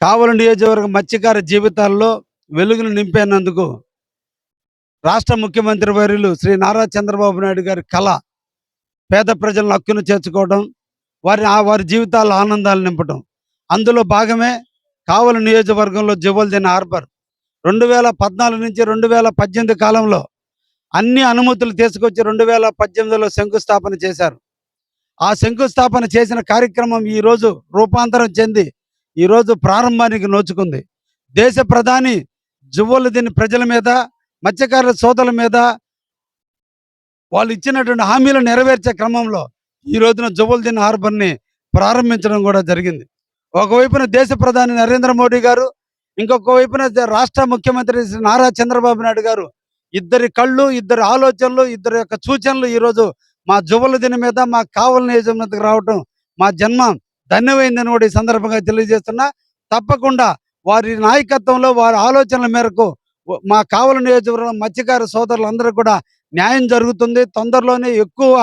కావలి నియోజకవర్గ మత్స్యకార జీవితాల్లో వెలుగును నింపేనందుకు రాష్ట్ర ముఖ్యమంత్రి వర్యులు శ్రీ నారా చంద్రబాబు నాయుడు గారి కళ పేద ప్రజలను హక్కును చేర్చుకోవడం వారి ఆ వారి జీవితాల ఆనందాలు నింపడం. అందులో భాగమే కావలి నియోజకవర్గంలో జువల్దిన హార్బర్. రెండు వేల పద్నాలుగు నుంచి రెండు వేల పద్దెనిమిది కాలంలో అన్ని అనుమతులు తీసుకొచ్చి రెండు వేల పద్దెనిమిదిలో శంకుస్థాపన చేశారు. ఆ శంకుస్థాపన చేసిన కార్యక్రమం ఈరోజు రూపాంతరం చెంది ఈరోజు ప్రారంభానికి నోచుకుంది. దేశ ప్రధాని జువ్వలుదిని ప్రజల మీద మత్స్యకారుల సోదరుల మీద వాళ్ళు ఇచ్చినటువంటి హామీలు నెరవేర్చే క్రమంలో ఈ రోజున జువ్వలుదిన్ హార్బర్ని ప్రారంభించడం కూడా జరిగింది. ఒకవైపున దేశ ప్రధాని నరేంద్ర మోడీ గారు ఇంకొక వైపున రాష్ట్ర ముఖ్యమంత్రి శ్రీ నారా చంద్రబాబు నాయుడు గారు. ఇద్దరి కళ్ళు ఇద్దరి ఆలోచనలు ఇద్దరి యొక్క సూచనలు ఈరోజు మా జువ్వలుదిన మీద మా కావల నియోజకవర్గం రావటం మా జన్మ ధన్యమైందని కూడా ఈ సందర్భంగా తెలియజేస్తున్నా. తప్పకుండా వారి నాయకత్వంలో వారి ఆలోచనల మేరకు మా కావల నియోజకవర్గం మత్స్యకార సోదరులందరూ కూడా న్యాయం జరుగుతుంది. తొందరలోనే ఎక్కువ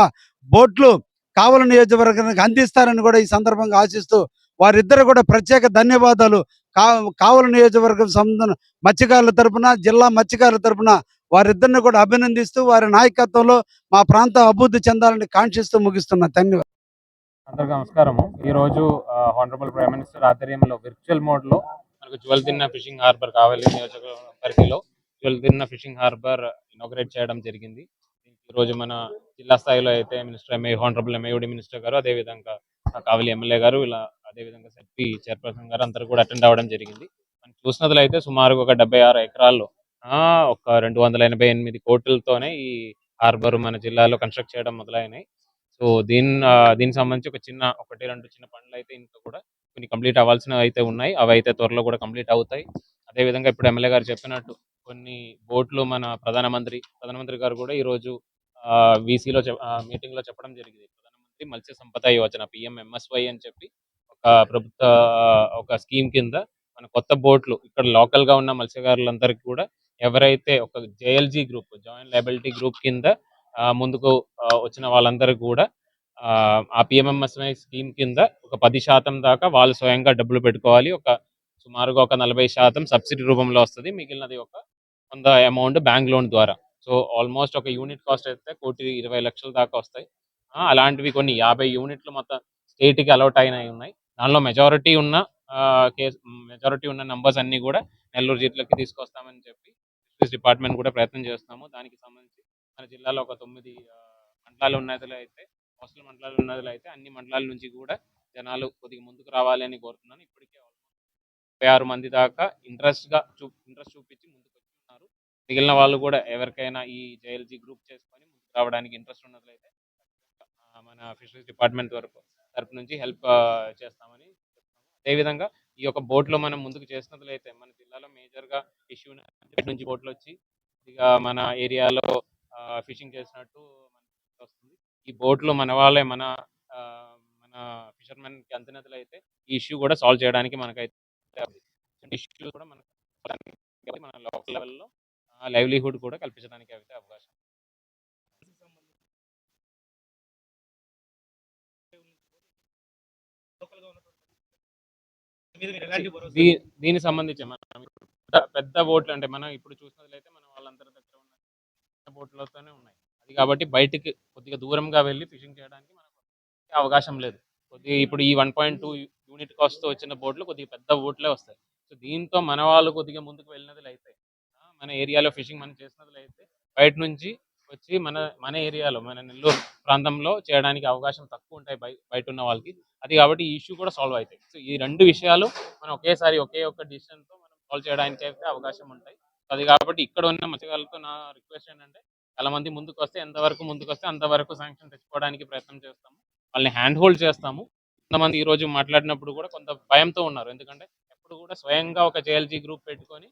బోట్లు కావల నియోజకవర్గానికి అందిస్తారని కూడా ఈ సందర్భంగా ఆశిస్తూ వారిద్దరు కూడా ప్రత్యేక ధన్యవాదాలు. కా నియోజకవర్గం సంబంధం మత్స్యకారుల తరపున జిల్లా మత్స్యకారుల తరపున వారిద్దరిని కూడా అభినందిస్తూ వారి నాయకత్వంలో మా ప్రాంతం అభివృద్ధి చెందాలని కాంక్షిస్తూ ముగిస్తున్నా. ధన్యవాదాలు. అందరికీ నమస్కారము. ఈ రోజు హానరబుల్ ప్రైమ్ మినిస్టర్ ఆధ్వర్యంలో విర్చువల్ మోడ్లో మనకు జ్వల్ తిన్న ఫిషింగ్ హార్బర్ కావాలి నియోజక పరిధిలో జ్వల్ తిన్న ఫిషింగ్ హార్బర్ ఇనాగ్రేట్ చేయడం జరిగింది. ఈ రోజు మన జిల్లా స్థాయిలో అయితే minister MA honourable MAD minister గారు అదేవిధంగా కావలి ఎమ్మెల్యే గారు ఇలా అదేవిధంగా సెల్పీ చైర్పర్సన్ గారు అందరూ కూడా అటెండ్ అవ్వడం జరిగింది. మనం చూసినట్లయితే సుమారు ఒక డెబ్బై ఆరు ఎకరాల్లో ఆ, ఒక రెండు వందల ఎనభై ఎనిమిది కోట్లతోనే ఈ హార్బర్ మన జిల్లాలో కన్స్ట్రక్ట్ చేయడం మొదలైనాయి. సో దీని దీనికి సంబంధించి ఒక చిన్న ఒకటి రెండు చిన్న పనులు అయితే ఇంకా కూడా కొన్ని కంప్లీట్ అవ్వాల్సినవి అయితే ఉన్నాయి. అవి అయితే త్వరలో కూడా కంప్లీట్ అవుతాయి. అదేవిధంగా ఇప్పుడు ఎమ్మెల్యే గారు చెప్పినట్టు కొన్ని బోట్లు మన ప్రధానమంత్రి ప్రధానమంత్రి గారు కూడా ఈ రోజు వీసీలో మీటింగ్లో చెప్పడం జరిగింది. ప్రధానమంత్రి మత్స్య సంపద యోజన పిఎంఎంఎస్వై అని చెప్పి ఒక ప్రభుత్వ ఒక స్కీమ్ కింద మన కొత్త బోట్లు ఇక్కడ లోకల్గా ఉన్న మత్స్యకారులందరికీ కూడా ఎవరైతే ఒక JLG group joint liability group కింద ముందుకు వచ్చిన వాళ్ళందరూ కూడా ఆ, ఆ పిఎంఎంఎస్ఐ స్కీమ్ కింద ఒక పది శాతం దాకా వాళ్ళు స్వయంగా డబ్బులు పెట్టుకోవాలి. ఒక సుమారుగా ఒక నలభై శాతం సబ్సిడీ రూపంలో వస్తుంది. మిగిలినది ఒక కొంత అమౌంట్ బ్యాంక్ లోన్ ద్వారా. సో ఆల్మోస్ట్ ఒక యూనిట్ కాస్ట్ అయితే కోటి ఇరవై లక్షల దాకా వస్తాయి. అలాంటివి కొన్ని యాభై యూనిట్లు మొత్తం స్టేట్కి అలౌట్ అయినవి ఉన్నాయి. దానిలో మెజారిటీ ఉన్న కేసు మెజారిటీ ఉన్న నంబర్స్ అన్ని కూడా నెల్లూరు జిల్లాకి తీసుకొస్తామని చెప్పి డిపార్ట్మెంట్ కూడా ప్రయత్నం చేస్తున్నాము. దానికి సంబంధించి మన జిల్లాలో ఒక తొమ్మిది మండలాలు ఉన్నదిలో అయితే హాస్టల్ మండలాలు ఉన్నదిలో అయితే అన్ని మండలాల నుంచి కూడా జనాలు కొద్దిగా ముందుకు రావాలి అని కోరుతున్నాను. ఇప్పటికే ముప్పై ఆరు మంది దాకా ఇంట్రెస్ట్గా చూ ఇంట్రెస్ట్ చూపించి ముందుకు వస్తున్నారు మిగిలిన వాళ్ళు కూడా ఎవరికైనా ఈ జేఎల్జీ గ్రూప్ చేసుకొని ముందుకు రావడానికి ఇంట్రెస్ట్ ఉన్నట్లయితే మన ఫిషరీస్ డిపార్ట్మెంట్ వరకు తరపు నుంచి హెల్ప్ చేస్తామని అదేవిధంగా ఈ యొక్క బోట్లో లో మనం ముందుకు చేసినట్లయితే మన జిల్లాలో మేజర్గా ఇష్యూ నుంచి బోట్లు వచ్చి ఇక మన ఏరియాలో ఫిషింగ్ చేసినట్టు మనకి వస్తుంది. ఈ బోట్లు మన వాళ్ళే మన మన ఫిషర్మెన్కి అందినట్లయితే ఈ ఇష్యూ కూడా సాల్వ్ చేయడానికి మనకైతే ఇష్యూ కూడా మనకు మన లోకల్ లెవెల్లో లైవ్లీహుడ్ కూడా కల్పించడానికి అయితే అవకాశం. దీనికి సంబంధించి మనం పెద్ద- బోట్లు అంటే మనం ఇప్పుడు చూసినట్లయితే మన వాళ్ళందరి బోట్లతోనే ఉన్నాయి. అది కాబట్టి బయటికి కొద్దిగా దూరంగా వెళ్ళి ఫిషింగ్ చేయడానికి మనకు అవకాశం లేదు. కొద్దిగా ఇప్పుడు ఈ one point two unit cost వచ్చిన బోట్లు కొద్దిగా పెద్ద బోట్లే వస్తాయి. సో దీంతో మన వాళ్ళు కొద్దిగా ముందుకు వెళ్ళినది అయితే మన ఏరియాలో ఫిషింగ్ మనం చేసినది అయితే బయట నుంచి వచ్చి మన మన ఏరియాలో మన నెల్లూరు ప్రాంతంలో చేయడానికి అవకాశం తక్కువ ఉంటాయి బయట ఉన్న వాళ్ళకి. అది కాబట్టి ఈ ఇష్యూ కూడా సాల్వ్ అవుతాయి. సో ఈ రెండు విషయాలు మనం ఒకేసారి ఒకే ఒక్క డిసిషన్తో మనం సాల్వ్ చేయడానికి అయితే అవకాశం ఉంటాయి. అది కాబట్టి ఇక్కడ ఉన్న మత్స్యకారులతో నా రిక్వెస్ట్ ఏంటంటే చాలా మంది ముందుకు వస్తే ఎంతవరకు ముందుకు వస్తే అంతవరకు శాంక్షన్ తెచ్చుకోవడానికి ప్రయత్నం చేస్తాము. వాళ్ళని హ్యాండ్ హోల్డ్ చేస్తాము. కొంతమంది ఈ రోజు మాట్లాడినప్పుడు కూడా కొంత భయంతో ఉన్నారు. ఎందుకంటే ఎప్పుడు కూడా స్వయంగా ఒక జేఎల్జీ గ్రూప్ పెట్టుకొని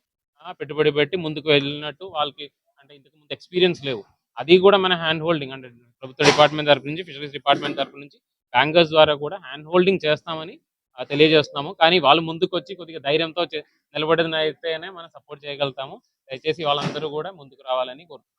పెట్టుబడి పెట్టి ముందుకు వెళ్ళినట్టు వాళ్ళకి అంటే ఇంతకు ముందు ఎక్స్పీరియన్స్ లేవు. అది కూడా మన హ్యాండ్ హోల్డింగ్ అంటే ప్రభుత్వ డిపార్ట్మెంట్ తరపు నుంచి ఫిషరీస్ డిపార్ట్మెంట్ తరపు నుంచి బ్యాంకర్స్ ద్వారా కూడా హ్యాండ్ హోల్డింగ్ చేస్తామని తెలియజేస్తున్నాము. కానీ వాళ్ళు ముందుకు వచ్చి కొద్దిగా ధైర్యంతో నిలబడిన అయితేనే మనం సపోర్ట్ చేయగలుగుతాము. దయచేసి వాళ్ళందరూ కూడా ముందుకు రావాలని కోరుతున్నాం